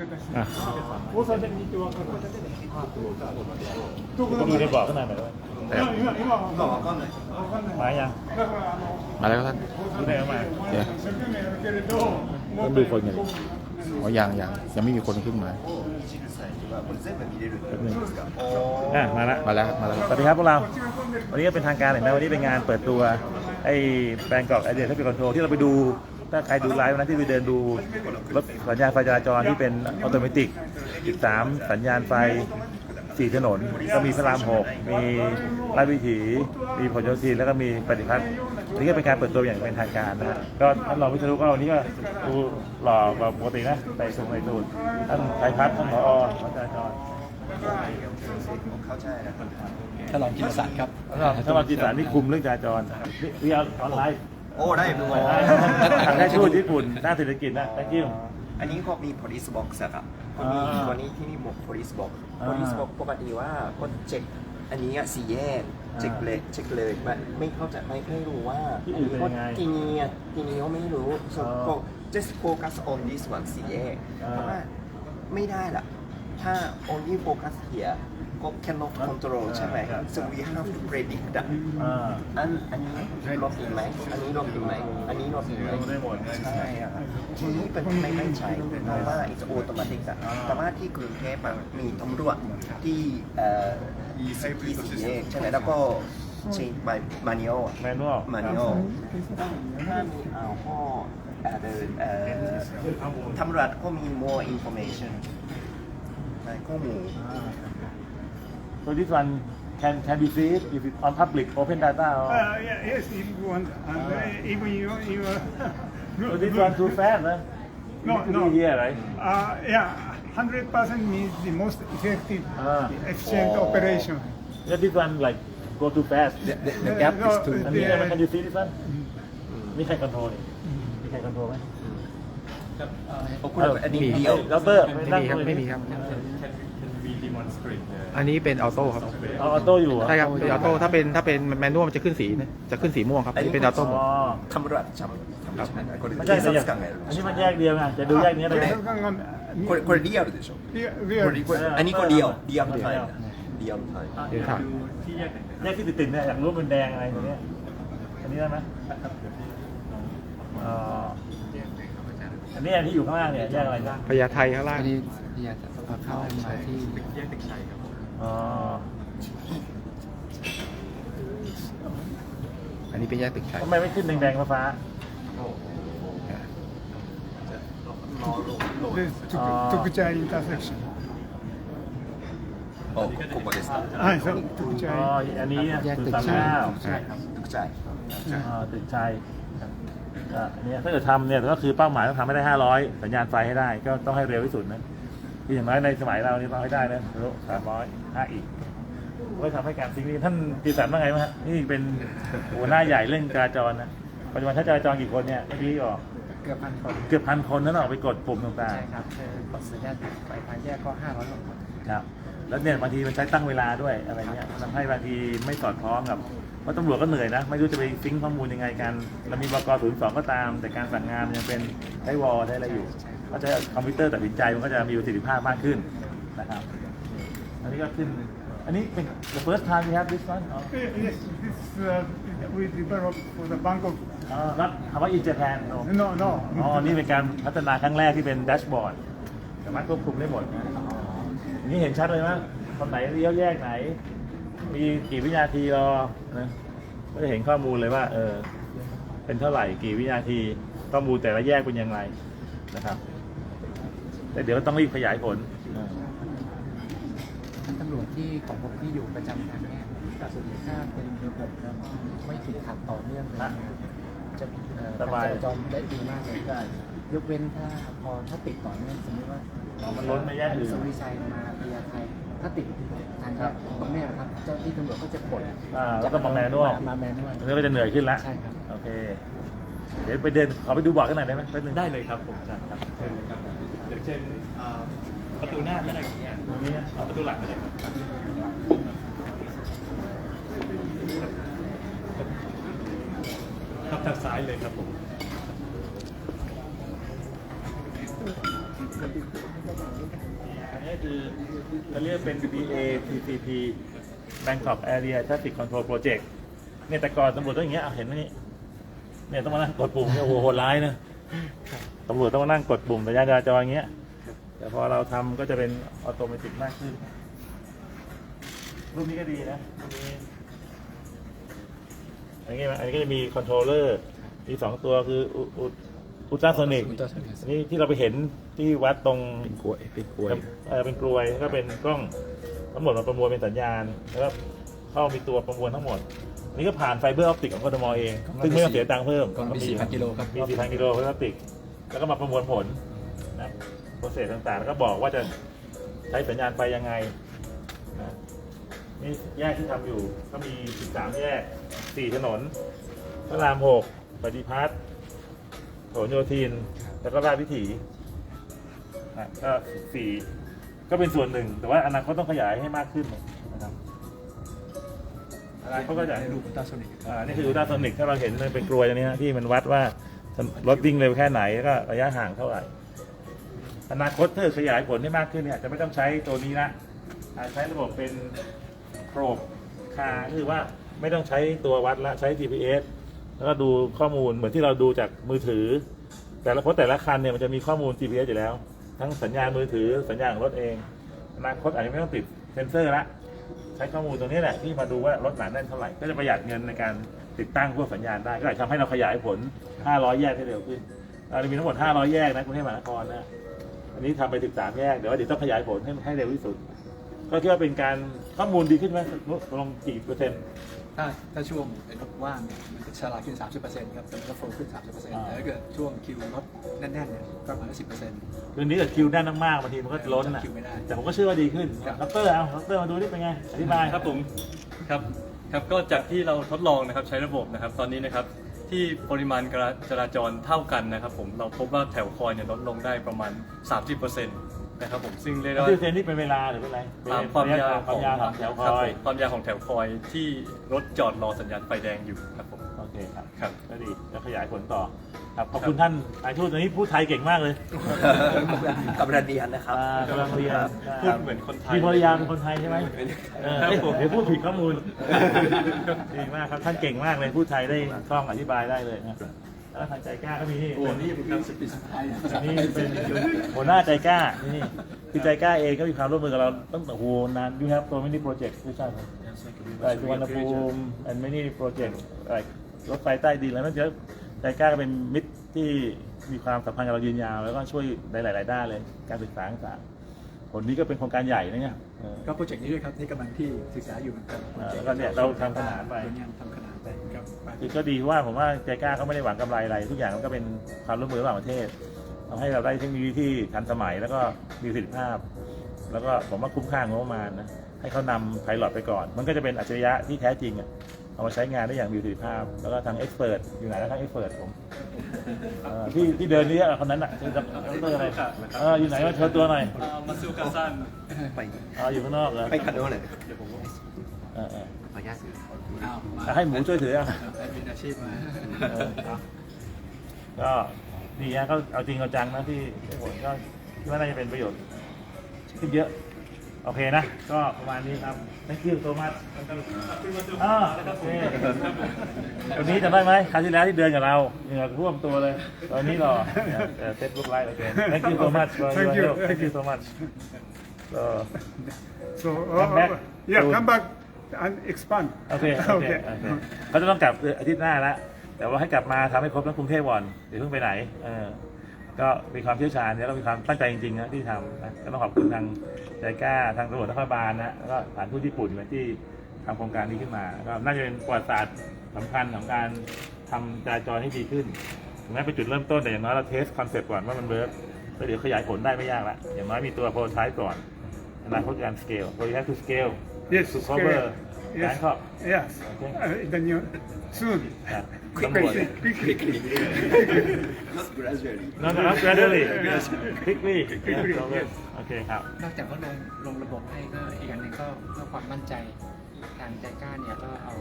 อ่ะ 大阪に行って分かる。どこ ก็ だ มีได้บอกข้างในหน่อยว่า 今今今は分かんない。分かんない。 มายัง だからあの มาแล้วครับท่าน ที่ไหนเอามา お前ら一生懸命やるけれど、も ต้อง っ ดู と คนกัน อ๋อยังยังยังไม่มีคนขึ้นมา แป๊บนึงอ่ะมาละ มาแล้วมาแล้ว สวัสดีครับพวกเรา วันนี้ก็เป็นทางการเห็นไหมวันนี้เป็นงานเปิดตัวไอ้แบงกอกไอเดียทัพพิคอนโทรที่เราไปดู ถ้าใครดูไลฟ์วันนั้นที่ไปเดินดูรถสัญญาณไฟจราจรที่เป็นออโตเมติก13สัญญาณไฟ4ถนน ก็มีพระราม6มีราชวิถี มีผลโยธินแล้วก็มีปฏิพัฒน์อันนี่ก็เป็นการเปิดตัวอย่างเป็นทางการนะฮะก็ท่านรองวิศนุก็วันนี้ก็ดูหล่อกว่าปกตินะใส่สูงใส่สูทท่านไทยพัฒน์ท่านผอพจราจรฉลองกินสัตว์ครับแล้วก็ถ้าเราจีสานนี่คุมเรื่องจราจรนี่วิทยาออนไลน์โอ้ได้ด้วยทางได้ทูตญี่ปุ่นด้านเศรษฐกิจนะ thank you อันนี้ก็มี police box อะครับก็มีอ่าวันนี้ที่นี่บอก police box อ่า police box ปกติว่าก็เช็คอันนี้อะสี่แยกเช็คเลยเช็คเลยไม่ไม่เข้าใจไม่ไม่รู้ว่าที่อื่นเป็นยังไงที่นี่อะที่นี่ก็ไม่รู้ so อ๋อก็ just focus on this one สี่แยกอ่า เพราะว่าไม่ได้ล่ะถ้า only focus here ก็ cannot control ใช่ไหมครับ so we have to predict that อ่าอันอันนี้รถอีกไหมอันนี้รถอีกไหมอันนี้รถอีกไหมรู้ได้หมดใช่อะครับที่นี่เป็นไม่ไม่ใช่เพราะว่า it's automatic อะอ่าแต่ว่าที่กรุงเทพอะมีตำรวจที่เอ่อที่สี่แยกใช่ไหมแล้วก็ change by manual อะ manual manual ถ้ามีเอาข้อเอ่อเอ่อตำรวจก็มี more information ในข้อมูล so this one can can be seen if it's on public open data or Uh, yeah, yes, if you want, and uh, even you, you. so this one too fast นะ No, Need to no. be here right Uh, yeah, hundred percent means the most effective Ah. efficient operation. yeah this one like go too fast the, the, the gap is too อันนี้มัน can you see this one มีใครคอนโทรลนี่มีใครคอนโทรลไหม โอ้คุณอันนี้เดียว ดอกเตอร์ ไม่มีครับไ อันนี้เป็นออโต้ครับอาอโต้อยู่ใช่ครับเป็นออโต้ถ้าเป็นถ้าเป็นแมนนวลมันจะขึ้นสีนะจะขึ้นสีม่วงครับอันนี้เป็นออโต้หมด ทำรัฐจำครับこれでいいですかねอันนี้มันแยกเดียวไงจะดูแยกนี้อะไร映画がこれこれリアルでしょリアリアこルれこれあニコリアルリアルタイムリアルタイムเดี๋ยวถาม ดูที่แยกไหนนะแยกที่ติดติดๆเนี่ยอย่างรู้ว่ามันแดงอะไรอย่างเงี้ยอันนี้ได้ไหมอ๋อ แยกไอันนี้อันที่อยู่ข้างล่างเนี่ยแยกอะไรบ้าง พญาไทข้างล่าง อันนี้อยากจะเข้ามาที่ อ๋อ อันนี้เป็นแยกตึกชัย ทำไมไม่ขึ้นแดงๆฟ้า This Ah. Tokuchai intersection. โอ้ここですかはい、そう、 ๆอ๋อ Tokuchai. อันนี้ แยก คือ ตึก สาม ชัย เก้า ใช่ครับ ทุกใจ อ่าตึกชัย อะอันนี้ถ้าเกิดทำเนี่ยก็คือเป้าหมายต้องทำให้ได้500สัญญาณไฟให้ได้ ก็ต้องให้เร็วที่สุดนะที่อย่างน้อยในสมัยเรานี่ต้องให้ได้นะสามร้อยห้าอีกก็ทำให้การซิงค์นี้ท่านตีสันว่าไงบ้างฮะนี่เป็นหัวหน้าใหญ่เรื่องจราจรนะปัจจุบันถ้าจราจรกี่คนเนี่ยเมื่อกี้ออกเกือบพันคนเกือบพันคนนั้นออกไปกดปุ่มต่างใช่ครับคือกดสัญญาณไฟทางแยกก็ห้าร้อยกว่าคนๆครับแล้วเนี่ยบางทีมันใช้ตั้งเวลาด้วยอะไรเงี้ยทำให้บางทีไม่สอดคล้องกับ เพราะตำรวจก็เหนื่อยนะ ไม่รู้จะไปซิงค์ข้อมูลยังไงกันเรามีบกศูนย์สองก็ตาม แต่การสั่งงานมันยังเป็นใช้วอลได้อะไรอยู่ก็ใช้คอมพิวเตอร์ตัดสินใจมันก็จะมีประสิทธิภาพมากขึ้นนะครับอันนี้ก็ขึ้นอันนี้เป็น the first time we have this one อ๋อ Yes, this uh, we developed for the Bangkok. อ๋อ not คำว่า in Japan no No, no. อ๋อนี่เป็นการพัฒนาครั้งแรกที่เป็นแดชบอร์ดสามารถควบคุมได้หมดนะนี่เห็นชัดเลยว่าคนไหนเลี้ยวแยกไหน มีกี่วินาทีรอนะก็จะเห็นข้อมูลเลยว่า เออ เป็นเท่าไหร่กี่วินาทีข้อมูลแต่ละแยกเป็นยังไงนะครับแต่เดี๋ยวต้องรีบขยายผลอ่าท่านตำรวจที่ของผมที่อยู่ประจำทางเนี้ยแต่ส่วนใหญ่ถ้าเป็นระบบแล้วก็ไม่ติดขัดต่อเนื่องเลยเนี่ยจะเอ่อสบายการจราจรได้ดีมากเลยยกเว้นถ้าพอถ้าติดต่อเนื่องสมมติว่าอ๋อมันล้นไม่แยกอื่นสุริชัยมาพญาไท ถ้าติดทางแยกตรงเนี้ยครับเจ้าที่ตำรวจก็จะกดอ่าแล้วก็มาแมนนวลมาแมนนวลอันนี้ก็จะเหนื่อยขึ้นละใช่ครับโอเค เดี๋ยวไปเดินขอไปดูบอร์ดกันหน่อยได้ไหมแป๊บนึงได้เลยครับผมอาจารย์ครับเชิญเลยครับอย่างเช่นอ่าประตูหน้าก็ได้ครับตรงนี้นะเอาประตูหลังก็ได้ครับครับทางซ้ายเลยครับผม อันนี้คือเราเรียกเป็น BATCP Bangkok Area Traffic Control Project เนี่ยแต่ก่อนตำรวจต้องอย่างเงี้ยเอาเห็นไหมนี่เนี่ยต้องมานั่งกดปุ่มเนี่ยโอ้โหโหดร้ายนะตำรวจต้องมานั่งกดปุ่มสัญญาณจราจรอย่างเงี้ย แต่พอเราทำก็จะเป็นออโตเมติกมากขึ้น รูปนี้ก็ดีนะรูปนี้อันนี้อันนี้ก็จะมีคอนโทรลเลอร์มีสองตัวคืออุอุ อุลตราโซนิกอันนี้ที่เราไปเห็นที่วัดตรงเป็นกล้วยเป็นกล้วย เออเป็นกลวยก็เป็นกล้องทั้งหมดมาประมวลเป็นสัญญาณแล้วก็เข้ามีตัวประมวลทั้งหมด นี่ก็ผ่านไฟเบอร์ออปติกของกทมเอง ซึ่งไม่ต้องเสียตังค์เพิ่มกล้องมี4,000กิโลครับ มี4,000กิโลไฟเบอร์ออปติก แล้วก็มาประมวลผลนะโปรเซสต่างๆ แล้วก็บอกว่าจะใช้สัญญาณไฟยังไงนะนี่แยกที่ทำอยู่ก็มี 13 แยก 4 ถนนพระราม 6 ปฏิพัฒน์ โถนโยธิน แล้วก็ราชวิถีนะก็สี่ก็เป็นส่วนหนึ่ง แต่ว่าอนาคตต้องขยายให้มากขึ้นนะครับเขาก็จะรูปอุลตราโซนิกอ่านี่คืออุลตราโซนิกถ้าเราเห็นมันเป็นกลวยตัวนี้นะที่มันวัดว่ารถวิ่งเร็วแค่ไหนแล้วก็ระยะห่างเท่าไหร่ อนาคตถ้าขยายผลได้มากขึ้นเนี่ยจะไม่ต้องใช้ตัวนี้ละอาจใช้ระบบเป็นโปรบคาร์คือว่าไม่ต้องใช้ตัววัดละใช้ GPS แล้วก็ดูข้อมูลเหมือนที่เราดูจากมือถือ แต่ละเพราะแต่ละคันเนี่ยมันจะมีข้อมูล GPS อยู่แล้ว ทั้งสัญญาณมือถือสัญญาณของรถเองอนาคตอาจจะไม่ต้องติดเซ็นเซอร์ละใช้ข้อมูลตรงนี้แหละที่มาดูว่ารถหนาแน่นเท่าไหร่ก็จะประหยัดเงินในการติดตั้งพวกสัญญาณได้ก็อาจจะทำให้เราขยายผล 500 แยกให้เร็วขึ้นเรามีทั้งหมด 500 แยกนะกรุงเทพมหานครนะอันนี้ทำไป 13 แยกเดี๋ยวว่าเดี๋ยวต้องขยายผลให้ให้เร็วที่สุด ก็คิดว่าเป็นการข้อมูลดีขึ้นไหมลงกี่เปอร์เซ็นต์ ถ้าถ้าช่วงไอ้รถว่างเนี่ยมันจะฉลาดขึ้น 30%ครับแต่มันก็โฟล์ขึ้น 30%อ่าแต่ถ้าเกิดช่วงคิวรถแน่นๆเนี่ยก็ประมาณ10%คืนนี้กับคิวแน่นมากๆบางทีมันก็ล้นนะคิวไม่ได้แต่ผมก็เชื่อว่าดีขึ้นครับ ดอกเตอร์เอาดอกเตอร์มาดูนี่เป็นไงอธิบายครับผมครับครับก็จากที่เราทดลองนะครับใช้ระบบนะครับตอนนี้นะครับที่ปริมาณการจราจรเท่ากันนะครับผมเราพบว่าแถวคอยเนี่ยลดลงได้ประมาณ 30%นะครับผมซึ่งเรียกได้ที่ว่า เซนนี่เป็นเวลาหรือเป็นอะไรตามความยาวความยาวของแถวครับอยผมความยาวของแถวคอยที่รถจอดรอสัญญาณไฟแดงอยู่ครับผม โอเคครับครับ ก็ดีแล้วขยายผลต่อครับขอบคุณท่านนายทูตตอนนี้พูดไทยเก่งมากเลยกับระเดียนนะครับ อ่ากำลังเรียนพูดเหมือนคนไทย มีภรรยาเป็นคนไทยใช่ไหมเออครับผม เดี๋ยวพูดผิดข้อมูลดีมากครับท่านเก่งมากเลยพูดไทยได้คล่องอธิบายได้เลยนะ แล้วทางใจกล้าก็มีนี่เป็นนี่เป็นสปีดสุดท้ายอันนี้เป็นหัวหน้าใจกล้านี่คือใจกล้าเองก็มีความร่วมมือกับเราตั้งแต่โหนานยูแฮปตัวมินิโปรเจกต์ไม่ใช่ครับ like สุวรรณภูมิ and many project like รถไฟใต้ดินแล้วนั่นเยอะใจกล้าก็เป็นมิตรที่มีความสัมพันธ์กับเรายืนยาว แล้วก็ช่วยในหลาย ๆ ด้านเลยการศึกษาต่างๆผลนี้ก็เป็นโครงการใหญ่นะเนี่ยเออก็โปรเจกต์นี้ด้วยครับที่กำลังที่ศึกษาอยู่เหมือนกันอ่าแล้วก็เนี่ยเราทำขนานไปเนี่ยทำขนานไป ครับคือก็ดีเพราะว่าผมว่าใจกล้าเขาไม่ได้หวังกำไรอะไร ทุกอย่างมันก็เป็นความร่วมมือระหว่างประเทศทำให้เราได้เทคโนโลยีที่ทันสมัยแล้วก็มีประสิทธิภาพ แล้วก็ผมว่าคุ้มค่างบประมาณนะให้เขานำไพลอตไปก่อน มันก็จะเป็นอัจฉริยะที่แท้จริงอะเอามาใช้งานได้อย่างมีประสิทธิภาพ แล้วก็ทางเอ็กซ์เพรสอยู่ไหนแล้วทางเอ็กซ์เพรสผมเอ่อที่ที่เดินนี่คนนั้นอะคือดรอะไรเอออยู่ไหนมาโชว์ตัวหน่อยมาซูกาซันไปอ๋ออยู่ข้างนอกเหรอไปคาโด เลยเออเออขออนุญาตซื้ออ้าวมาอะให้หมูช่วยถืออะ เป็นอาชีพมาเออเอาก็ดีนะก็เอาจริงเอาจังนะที่ที่ผมก็คิดว่าน่าจะเป็นประโยชน์ขึ้นเยอะ โอเคนะ ก็ประมาณนี้ครับ thank you so much อ่าโอเควันนี้จำได้ไหมคราวที่แล้วที่เดินกับเราเหงื่อท่วมตัวเลยตอนนี้หรอเซ็ตลูกไลท์โอเค thank you so much for your Thank you. help thank you so much so So, Come back uh, yeah, to- come back and expand. โอเคโอเคโอเคเขาจะต้องกลับอาทิตย์หน้าแล้วแต่ว่าให้กลับมาทำให้ครบทั้งกรุงเทพวอนเดี๋ยวเพิ่งไปไหนเออก็มีความเชี่ยวชาญแล้วก็มีความตั้งใจจริงๆนะที่ทำนะก็ต้องขอบคุณทางใจกล้าทางตำรวจนครบาลนะแล้วก็สถานทูตญี่ปุ่นนะที่ทำโครงการนี้ขึ้นมา ก็น่าจะเป็นประวัติศาสตร์สำคัญของการทำจราจรให้ดีขึ้นถึงแม้เป็นจุดเริ่มต้นแต่อย่างน้อยเราเทสคอนเซ็ปต์ก่อนว่ามันเวิร์กแล้วเดี๋ยวขยายผลได้ไม่ยากละอย่างน้อยมีตัวโปรโตไทป์ก่อนอนาคตการสเกล so you have to scale Yes, to cover scale. Yes. Bangkok Yes. Okay. Uh, the new soon. นะ Quickly, quickly. not gradually No, no, not gradually. Quickly. Yeah, so good. โอเคครับ นอกจากว่าลงลงระบบให้ก็อีกอย่างหนึ่งก็เพื่อความมั่นใจทางใจกล้าเนี่ยก็เอา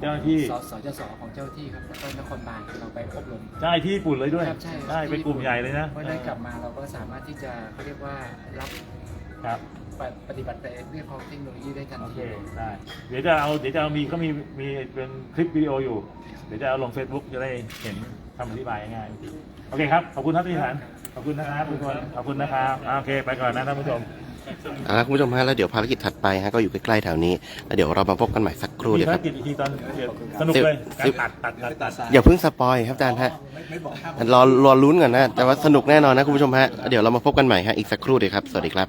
เจ้าหน้าที่ สสจสของเจ้าหน้าที่ครับแล้วก็นครบาลเราไปอบรมใช่ที่ญี่ปุ่นเลยด้วย ครับใช่ใช่เป็นกลุ่มใหญ่เลยนะเพราะฉะนั้นกลับมาเราก็สามารถที่จะเขาเรียกว่ารับครับ ปฏิบัติเรื่องของเทคโนโลยีได้ทันโอเคทีได้เดี๋ยวจะเอาเดี๋ยวจะเอามีก็มีมีเป็นคลิปวิดีโออยู่ เดี๋ยวจะเอาลง Facebook จะได้เห็นคำอธิบายง่ายๆโอเคครับ ขอบคุณท่านที่ฐานขอบคุณนะครับทุกคนขอบคุณนะครับอ่าโอเค ไปก่อนนะท่านผู้ชมเอาละคุณผู้ชมฮะแล้วเดี๋ยวภารกิจถัดไปฮะก็อยู่ใกล้ๆแถวนี้แล้วเดี๋ยวเรามาพบกันใหม่สักครู่มีเดียวภาครรับกิจอีกทีตอนเดี๋ยวสนุกเลยการตัดตัดตัดตัด อย่าเพิ่งสปอยครับอาจารย์ฮะรอรอลุ้นก่อนนะ แต่ว่าสนุกแน่นอนนะคุณผู้ชมฮะ เดี๋ยวเรามาพบกันใหม่ฮะอีกสักครู่เดียวครับ สวัสดีครับ